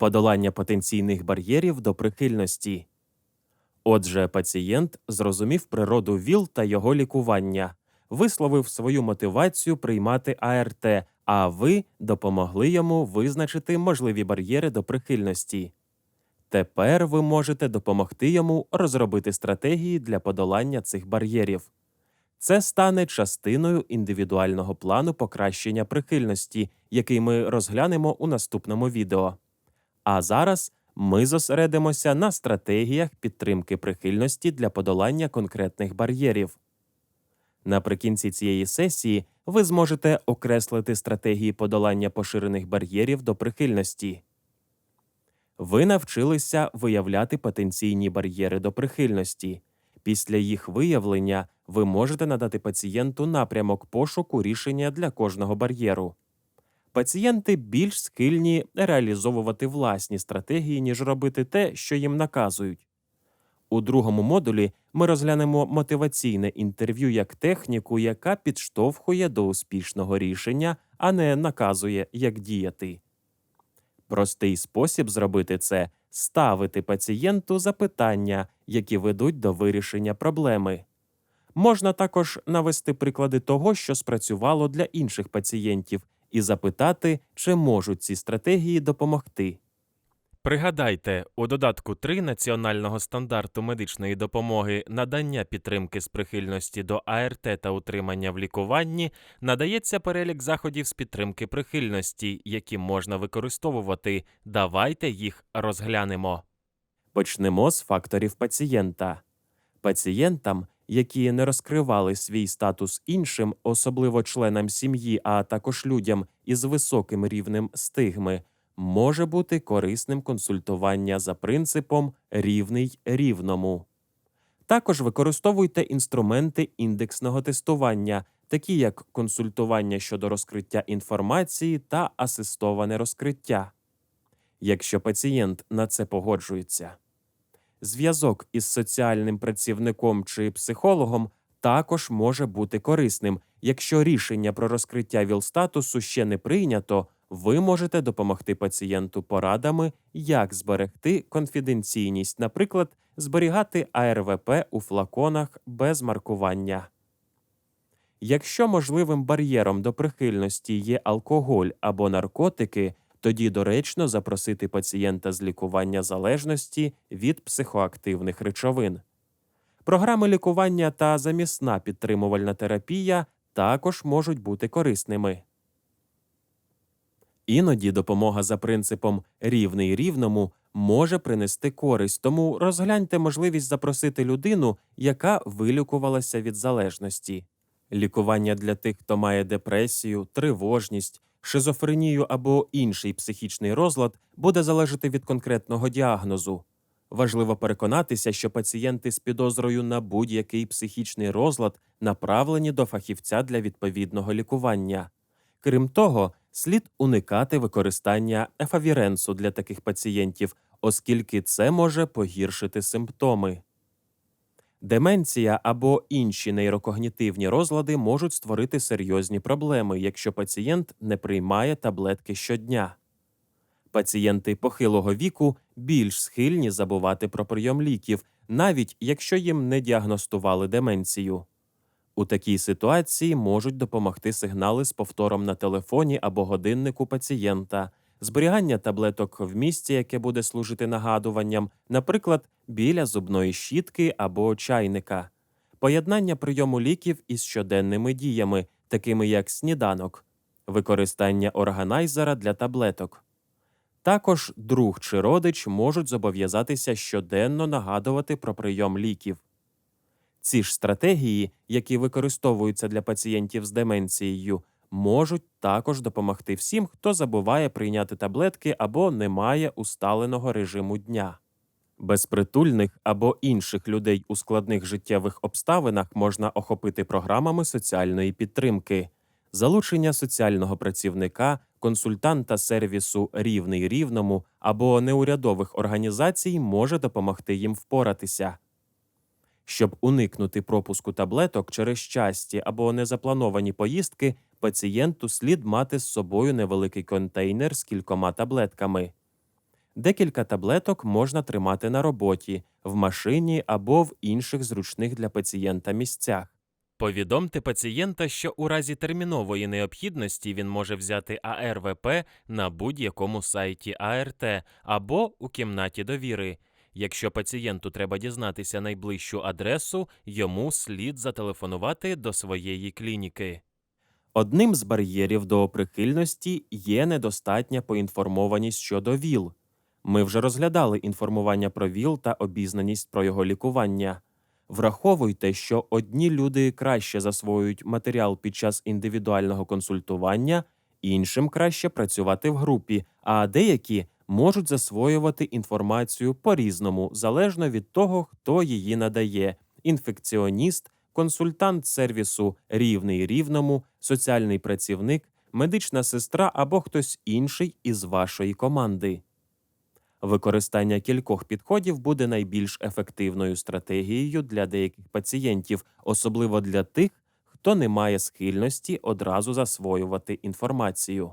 подолання потенційних бар'єрів до прихильності. Отже, пацієнт зрозумів природу ВІЛ та його лікування, висловив свою мотивацію приймати АРТ, а ви допомогли йому визначити можливі бар'єри до прихильності. Тепер ви можете допомогти йому розробити стратегії для подолання цих бар'єрів. Це стане частиною індивідуального плану покращення прихильності, який ми розглянемо у наступному відео. А зараз ми зосередимося на стратегіях підтримки прихильності для подолання конкретних бар'єрів. Наприкінці цієї сесії ви зможете окреслити стратегії подолання поширених бар'єрів до прихильності. Ви навчилися виявляти потенційні бар'єри до прихильності. Після їх виявлення ви можете надати пацієнту напрямок пошуку рішення для кожного бар'єру. Пацієнти більш схильні реалізовувати власні стратегії, ніж робити те, що їм наказують. У другому модулі ми розглянемо мотиваційне інтерв'ю як техніку, яка підштовхує до успішного рішення, а не наказує, як діяти. Простий спосіб зробити це ставити пацієнту запитання, які ведуть до вирішення проблеми. Можна також навести приклади того, що спрацювало для інших пацієнтів, і запитати, чи можуть ці стратегії допомогти. Пригадайте, у додатку 3 національного стандарту медичної допомоги надання підтримки з прихильності до АРТ та утримання в лікуванні надається перелік заходів з підтримки прихильності, які можна використовувати. Давайте їх розглянемо. Почнемо з факторів пацієнта. Пацієнтам, які не розкривали свій статус іншим, особливо членам сім'ї, а також людям із високим рівнем стигми, може бути корисним консультування за принципом рівний рівному. Також використовуйте інструменти індексного тестування, такі як консультування щодо розкриття інформації та асистоване розкриття, якщо пацієнт на це погоджується. Зв'язок із соціальним працівником чи психологом також може бути корисним. Якщо рішення про розкриття ВІЛ-статусу ще не прийнято, ви можете допомогти пацієнту порадами, як зберегти конфіденційність, наприклад, зберігати АРВП у флаконах без маркування. Якщо можливим бар'єром до прихильності є алкоголь або наркотики, тоді доречно запросити пацієнта з лікування залежності від психоактивних речовин. Програми лікування та замісна підтримувальна терапія також можуть бути корисними. Іноді допомога за принципом рівний рівному може принести користь, тому розгляньте можливість запросити людину, яка вилікувалася від залежності. Лікування для тих, хто має депресію, тривожність, шизофренію або інший психічний розлад, буде залежати від конкретного діагнозу. Важливо переконатися, що пацієнти з підозрою на будь-який психічний розлад направлені до фахівця для відповідного лікування. Крім того, слід уникати використання ефавіренсу для таких пацієнтів, оскільки це може погіршити симптоми. Деменція або інші нейрокогнітивні розлади можуть створити серйозні проблеми, якщо пацієнт не приймає таблетки щодня. Пацієнти похилого віку більш схильні забувати про прийом ліків, навіть якщо їм не діагностували деменцію. У такій ситуації можуть допомогти сигнали з повтором на телефоні або годиннику пацієнта, зберігання таблеток в місці, яке буде служити нагадуванням, наприклад, біля зубної щітки або чайника, поєднання прийому ліків із щоденними діями, такими як сніданок, використання органайзера для таблеток. Також друг чи родич можуть зобов'язатися щоденно нагадувати про прийом ліків. Ці ж стратегії, які використовуються для пацієнтів з деменцією, можуть також допомогти всім, хто забуває прийняти таблетки або не має усталеного режиму дня. Безпритульних або інших людей у складних життєвих обставинах можна охопити програмами соціальної підтримки, залучення соціального працівника, консультанта сервісу рівний рівному або неурядових організацій може допомогти їм впоратися. Щоб уникнути пропуску таблеток через часті або незаплановані поїздки, пацієнту слід мати з собою невеликий контейнер з кількома таблетками. Декілька таблеток можна тримати на роботі, в машині або в інших зручних для пацієнта місцях. Повідомте пацієнта, що у разі термінової необхідності він може взяти АРВП на будь-якому сайті АРТ або у кімнаті довіри. Якщо пацієнту треба дізнатися найближчу адресу, йому слід зателефонувати до своєї клініки. Одним з бар'єрів до прихильності є недостатня поінформованість щодо ВІЛ. Ми вже розглядали інформування про ВІЛ та обізнаність про його лікування. Враховуйте, що одні люди краще засвоюють матеріал під час індивідуального консультування, іншим краще працювати в групі, а деякі можуть засвоювати інформацію по-різному, залежно від того, хто її надає: інфекціоніст, консультант сервісу рівний рівному, соціальний працівник, медична сестра або хтось інший із вашої команди. Використання кількох підходів буде найбільш ефективною стратегією для деяких пацієнтів, особливо для тих, хто не має схильності одразу засвоювати інформацію.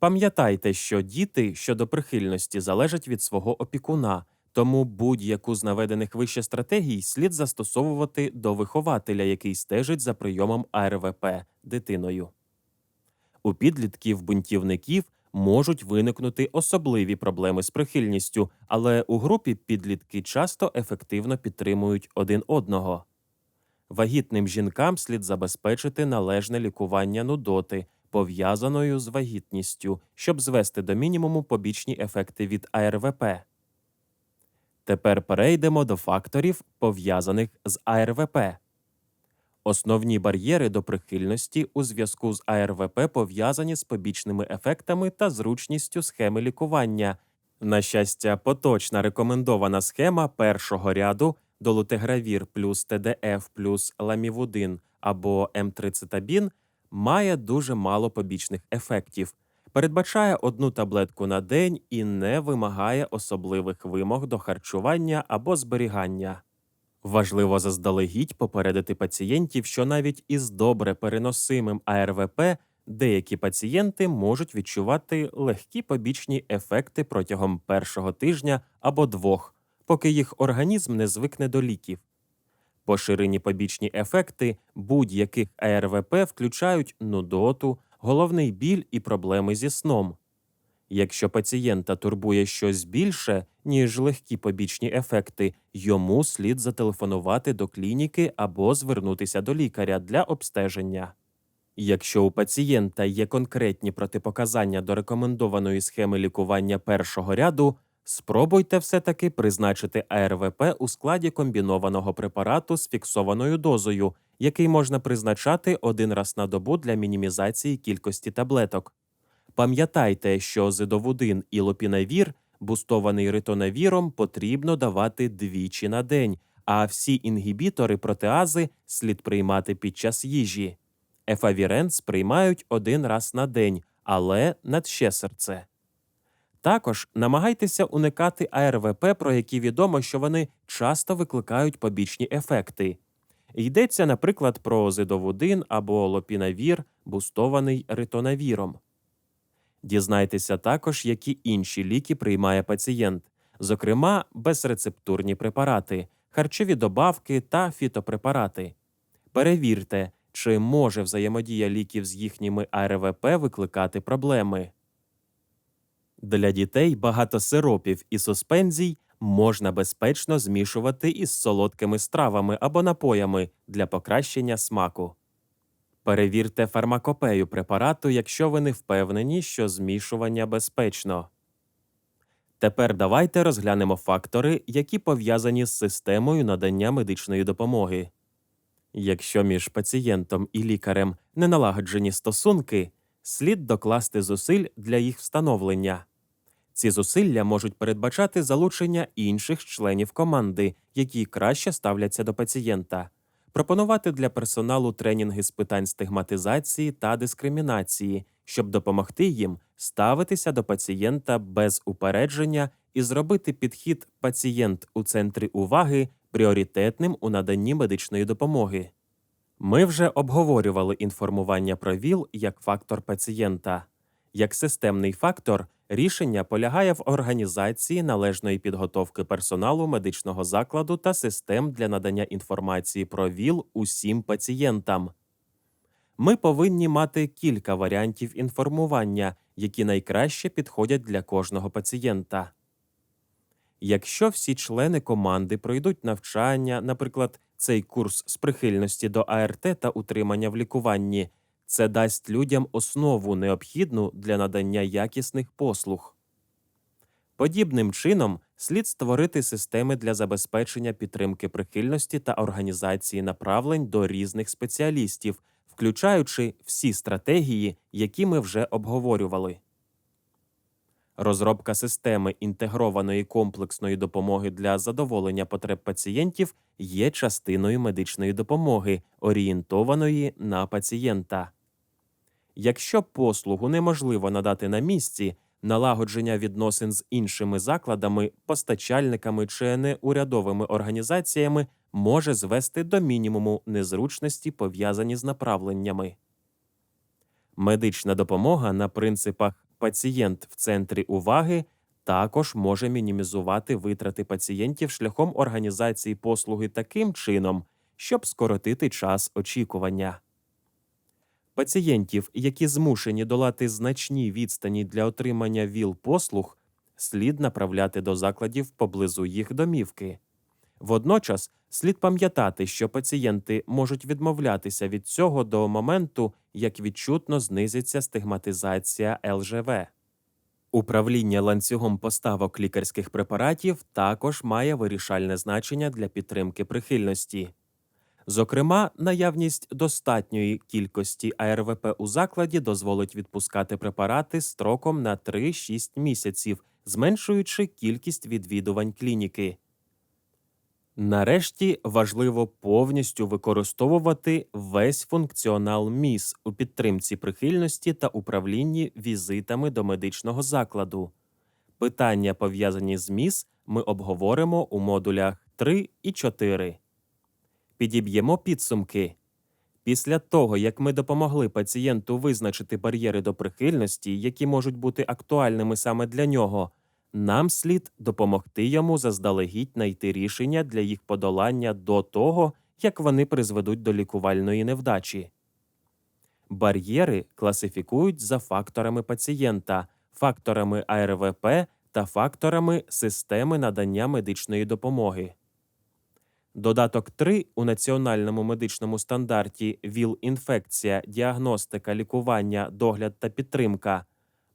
Пам'ятайте, що діти щодо прихильності залежать від свого опікуна, тому будь-яку з наведених вище стратегій слід застосовувати до вихователя, який стежить за прийомом АРВП дитиною. У підлітків бунтівників можуть виникнути особливі проблеми з прихильністю, але у групі підлітки часто ефективно підтримують один одного. Вагітним жінкам слід забезпечити належне лікування нудоти, пов'язаною з вагітністю, щоб звести до мінімуму побічні ефекти від АРВП. Тепер перейдемо до факторів, пов'язаних з АРВП. Основні бар'єри до прихильності у зв'язку з АРВП пов'язані з побічними ефектами та зручністю схеми лікування. На щастя, поточна рекомендована схема першого ряду долутегравір плюс ТДФ плюс ламівудин або М3цитабін має дуже мало побічних ефектів, передбачає одну таблетку на день і не вимагає особливих вимог до харчування або зберігання. Важливо заздалегідь попередити пацієнтів, що навіть із добре переносимим АРВП деякі пацієнти можуть відчувати легкі побічні ефекти протягом першого тижня або двох, поки їх організм не звикне до ліків. Поширені побічні ефекти будь-яких АРВП включають нудоту, головний біль і проблеми зі сном. Якщо пацієнта турбує щось більше, ніж легкі побічні ефекти, йому слід зателефонувати до клініки або звернутися до лікаря для обстеження. Якщо у пацієнта є конкретні протипоказання до рекомендованої схеми лікування першого ряду, спробуйте все-таки призначити АРВП у складі комбінованого препарату з фіксованою дозою, який можна призначати один раз на добу для мінімізації кількості таблеток. Пам'ятайте, що зидовудин і лопінавір, бустований ритонавіром, потрібно давати двічі на день, а всі інгібітори протеази слід приймати під час їжі. Ефавіренс приймають один раз на день, але на ще серце. Також намагайтеся уникати АРВП, про які відомо, що вони часто викликають побічні ефекти. Йдеться, наприклад, про зидовудин або лопінавір, бустований ритонавіром. Дізнайтеся також, які інші ліки приймає пацієнт, зокрема безрецептурні препарати, харчові добавки та фітопрепарати. Перевірте, чи може взаємодія ліків з їхніми АРВП викликати проблеми. Для дітей багато сиропів і суспензій можна безпечно змішувати із солодкими стравами або напоями для покращення смаку. Перевірте фармакопею препарату, якщо ви не впевнені, що змішування безпечно. Тепер давайте розглянемо фактори, які пов'язані з системою надання медичної допомоги. Якщо між пацієнтом і лікарем не налагоджені стосунки, слід докласти зусиль для їх встановлення. Ці зусилля можуть передбачати залучення інших членів команди, які краще ставляться до пацієнта, пропонувати для персоналу тренінги з питань стигматизації та дискримінації, щоб допомогти їм ставитися до пацієнта без упередження і зробити підхід пацієнт у центрі уваги пріоритетним у наданні медичної допомоги. Ми вже обговорювали інформування про ВІЛ як фактор пацієнта. Як системний фактор Рішення полягає в організації належної підготовки персоналу медичного закладу та систем для надання інформації про ВІЛ усім пацієнтам. Ми повинні мати кілька варіантів інформування, які найкраще підходять для кожного пацієнта. Якщо всі члени команди пройдуть навчання, наприклад, цей курс з прихильності до АРТ та утримання в лікуванні, це дасть людям основу необхідну для надання якісних послуг. Подібним чином слід створити системи для забезпечення підтримки прихильності та організації направлень до різних спеціалістів, включаючи всі стратегії, які ми вже обговорювали. Розробка системи інтегрованої комплексної допомоги для задоволення потреб пацієнтів є частиною медичної допомоги, орієнтованої на пацієнта. Якщо послугу неможливо надати на місці, налагодження відносин з іншими закладами, постачальниками чи неурядовими організаціями може звести до мінімуму незручності, пов'язані з направленнями. Медична допомога на принципах пацієнт в центрі уваги також може мінімізувати витрати пацієнтів шляхом організації послуги таким чином, щоб скоротити час очікування. Пацієнтів, які змушені долати значні відстані для отримання ВІЛ-послуг, слід направляти до закладів поблизу їх домівки. Водночас слід пам'ятати, що пацієнти можуть відмовлятися від цього до моменту, як відчутно знизиться стигматизація ЛЖВ. Управління ланцюгом поставок лікарських препаратів також має вирішальне значення для підтримки прихильності. Зокрема, наявність достатньої кількості АРВП у закладі дозволить відпускати препарати строком на 3-6 місяців, зменшуючи кількість відвідувань клініки. Нарешті важливо повністю використовувати весь функціонал МІС у підтримці прихильності та управлінні візитами до медичного закладу. Питання, пов'язані з МІС, ми обговоримо у модулях 3 і 4. Підіб'ємо підсумки. Після того, як ми допомогли пацієнту визначити бар'єри до прихильності, які можуть бути актуальними саме для нього, нам слід допомогти йому заздалегідь знайти рішення для їх подолання до того, як вони призведуть до лікувальної невдачі. Бар'єри класифікують за факторами пацієнта, факторами АРВП та факторами системи надання медичної допомоги. Додаток 3 у національному медичному стандарті ВІЛ-інфекція, діагностика, лікування, догляд та підтримка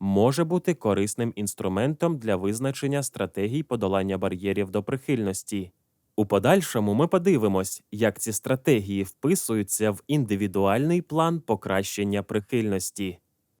може бути корисним інструментом для визначення стратегій подолання бар'єрів до прихильності. У подальшому ми подивимось, як ці стратегії вписуються в індивідуальний план покращення прихильності.